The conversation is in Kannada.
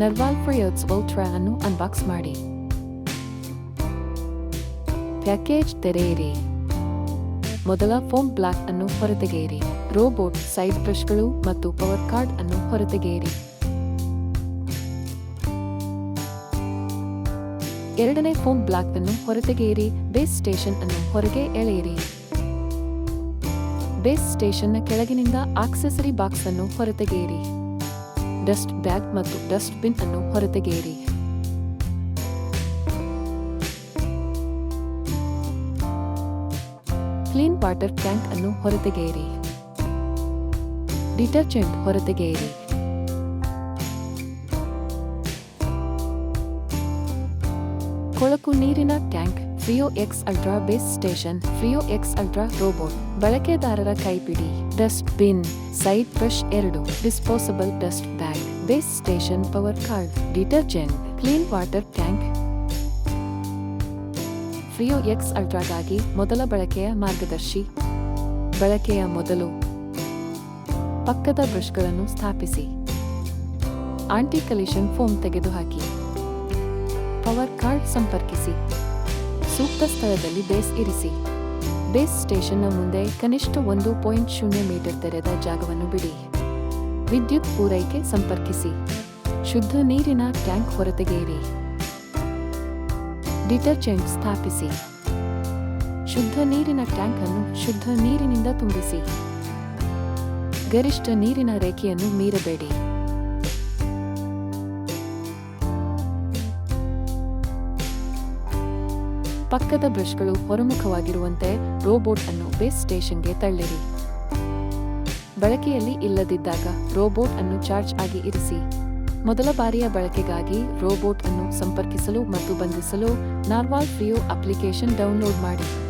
ನರ್ವಾಲ್ ಫ್ರಿಯೋಟ್ಸ್ ಉಲ್ಟ್ರಾ ಅನ್ನು ಅನ್ಬಾಕ್ಸ್ ಮಾಡಿ ಪ್ಯಾಕೇಜ್ ತೆರೆಯಿರಿ ಮೊದಲ ಫೋಮ್ ಬ್ಲಾಕ್ ಅನ್ನು ಹೊರತೆಗೆಯಿರಿ. ರೋಬೋಟ್ ಸೈಡ್ ಬ್ರಷ್ಗಳು ಮತ್ತು ಪವರ್ ಕಾರ್ಡ್ ಅನ್ನು ಹೊರತೆಗೆಯಿರಿ. ಎರಡನೇ ಫೋಮ್ ಬ್ಲಾಕ್ ಅನ್ನು ಹೊರತೆಗೆಯಿರಿ. ಬೇಸ್ ಸ್ಟೇಷನ್ ಅನ್ನು ಹೊರಗೆ ಎಳೆಯಿರಿ. ಬೇಸ್ ಸ್ಟೇಷನ್ನ ಕೆಳಗಿನಿಂದ ಆಕ್ಸೆಸರಿ ಬಾಕ್ಸ್ ಅನ್ನು ಹೊರತೆಗೆಯಿರಿ. ಡಸ್ಟ್ ಬ್ಯಾಗ್ ಮತ್ತು ಡಸ್ಟ್ ಬಿನ್ ಅನ್ನು ಹೊರತೆಗೆಯಿರಿ. ಕ್ಲೀನ್ ವಾಟರ್ ಟ್ಯಾಂಕ್ ಅನ್ನು ಹೊರತೆಗೆಯಿರಿ. ಡಿಟರ್ಜೆಂಟ್ ಹೊರತೆಗೆಯಿರಿ. ಕೊಳಕು ನೀರಿನ tank Freo X Ultra base station Freo X Ultra robot ಬಳಕೆದಾರರ ಕೈಪಿಡಿ ಡಸ್ಟ್ ಬಿನ್ ಸೈಡ್ ಬ್ರಷ್ ಎರಡು disposable dust bag base station power cord detergent clean water tank Freo X ಅಲ್ಟ್ರಾಗಾಗಿ ಮೊದಲ ಬಳಕೆಯ ಮಾರ್ಗದರ್ಶಿ. ಬಳಕೆಯ ಮೊದಲು ಪಕ್ಕದ ಬ್ರಷ್ಗಳನ್ನು ಸ್ಥಾಪಿಸಿ. ಆಂಟಿ ಕಲಿಷನ್ ಫೋಮ್ ತೆಗೆದುಹಾಕಿ. ಪವರ್ ಕಾರ್ಡ್ ಸಂಪರ್ಕಿಸಿ. ಸೂಕ್ತ ಸ್ಥಳದಲ್ಲಿ ಬೇಸ್ ಇರಿಸಿ. ಬೇಸ್ ಸ್ಟೇಷನ್ನ ಮುಂದೆ ಕನಿಷ್ಠ ಒಂದು ಪಾಯಿಂಟ್ ಶೂನ್ಯ ಮೀಟರ್ ತೆರೆದ ಜಾಗವನ್ನು ಬಿಡಿ. ವಿದ್ಯುತ್ ಪೂರೈಕೆ ಸಂಪರ್ಕಿಸಿ. ಶುದ್ಧ ನೀರಿನ ಟ್ಯಾಂಕ್ ಹೊರತೆಗೆಯಿರಿ. ಡಿಟರ್ಜೆಂಟ್ ಸ್ಥಾಪಿಸಿ. ಶುದ್ಧ ನೀರಿನ ಟ್ಯಾಂಕ್ ಅನ್ನು ಶುದ್ಧ ನೀರಿನಿಂದ ತುಂಬಿಸಿ. ಗರಿಷ್ಠ ನೀರಿನ ರೇಖೆಯನ್ನು ಮೀರಬೇಡಿ. ಪಕ್ಕದ ಬ್ರಷ್ಗಳು ಹೊರಮುಖವಾಗಿರುವಂತೆ ರೋಬೋಟ್ ಅನ್ನು ಬೇಸ್ ಸ್ಟೇಷನ್ಗೆ ತಳ್ಳಿರಿ. ಬಳಕೆಯಲ್ಲಿ ಇಲ್ಲದಿದ್ದಾಗ ರೋಬೋಟ್ ಅನ್ನು ಚಾರ್ಜ್ ಆಗಿ ಇರಿಸಿ. ಮೊದಲ ಬಾರಿಯ ಬಳಕೆಗಾಗಿ ರೋಬೋಟ್ ಅನ್ನು ಸಂಪರ್ಕಿಸಲು ಮತ್ತು ಬಂಧಿಸಲು ನಾರ್ವಾಲ್ ಫ್ರಿಯೋ ಅಪ್ಲಿಕೇಶನ್ ಡೌನ್ಲೋಡ್ ಮಾಡಿ.